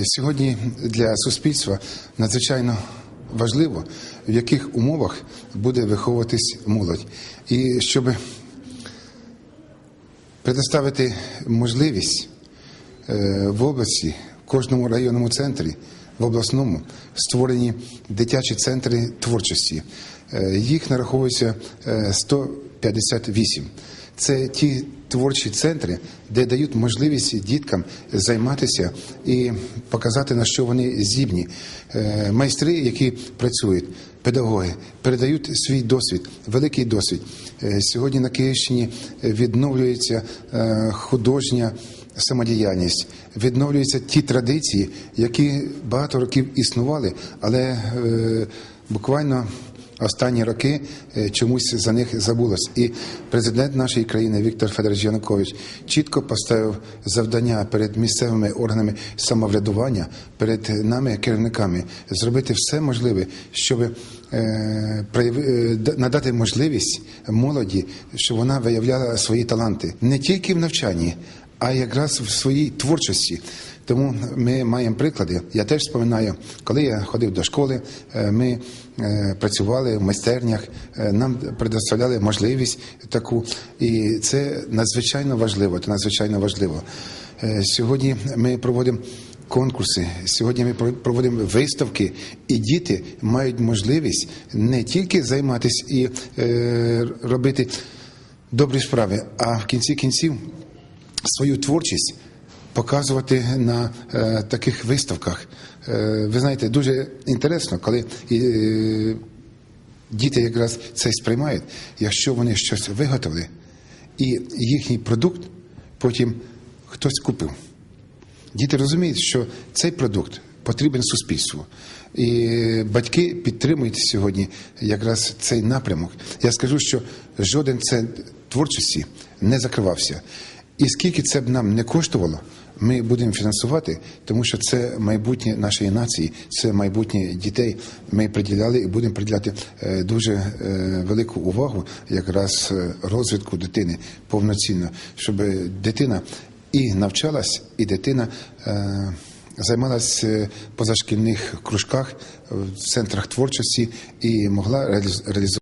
Сьогодні для суспільства надзвичайно важливо, в яких умовах буде виховуватись молодь. І щоб предоставити можливість е, в області, в кожному районному центрі, в обласному створені дитячі центри творчості. Е, Їх нараховується е, 158. Це ті творчі центри, де дають можливість діткам займатися і показати на що вони здібні. Е, Майстри, які працюють, педагоги, передають свій досвід, великий досвід. Е, Сьогодні на Київщині відновлюється е, художня самодіяльність, відновлюються ті традиції, які багато років існували, але буквально останні роки е, чомусь за них забулось. І президент нашої країни Віктор Федорович Янукович чітко поставив завдання перед місцевими органами самоврядування, перед нами, керівниками, зробити все можливе, щоб е, е, надати можливість молоді, щоб вона виявляла свої таланти не тільки в навчанні, а якраз в своїй творчості. Тому ми маємо приклади. Я теж споминаю, коли я ходив до школи, е, ми е, працювали в майстернях, е, нам предоставляли можливість таку, і це надзвичайно важливо. Це надзвичайно важливо. Сьогодні ми проводимо. Конкурси сьогодні ми проводимо виставки, і діти мають можливість не тільки займатися і робити добрі справи, а в кінці кінців свою творчість показувати на е, таких виставках. Е, ви знаєте, дуже інтересно, коли е, діти якраз це сприймають, якщо вони щось виготовили, і їхній продукт потім хтось купив. Діти розуміють, що цей продукт потрібен суспільству. І батьки підтримують сьогодні якраз цей напрямок. Я скажу, що жоден центр творчості не закривався. І скільки це б нам не коштувало, ми будемо фінансувати, тому що це майбутнє нашої нації, це майбутнє дітей. Ми приділяли і будемо приділяти е, дуже е, велику увагу якраз е, розвитку дитини повноцінно, щоб дитина і навчалась, і дитина займалась позашкільних кружках, в центрах творчості і могла реаліз- реалізувати.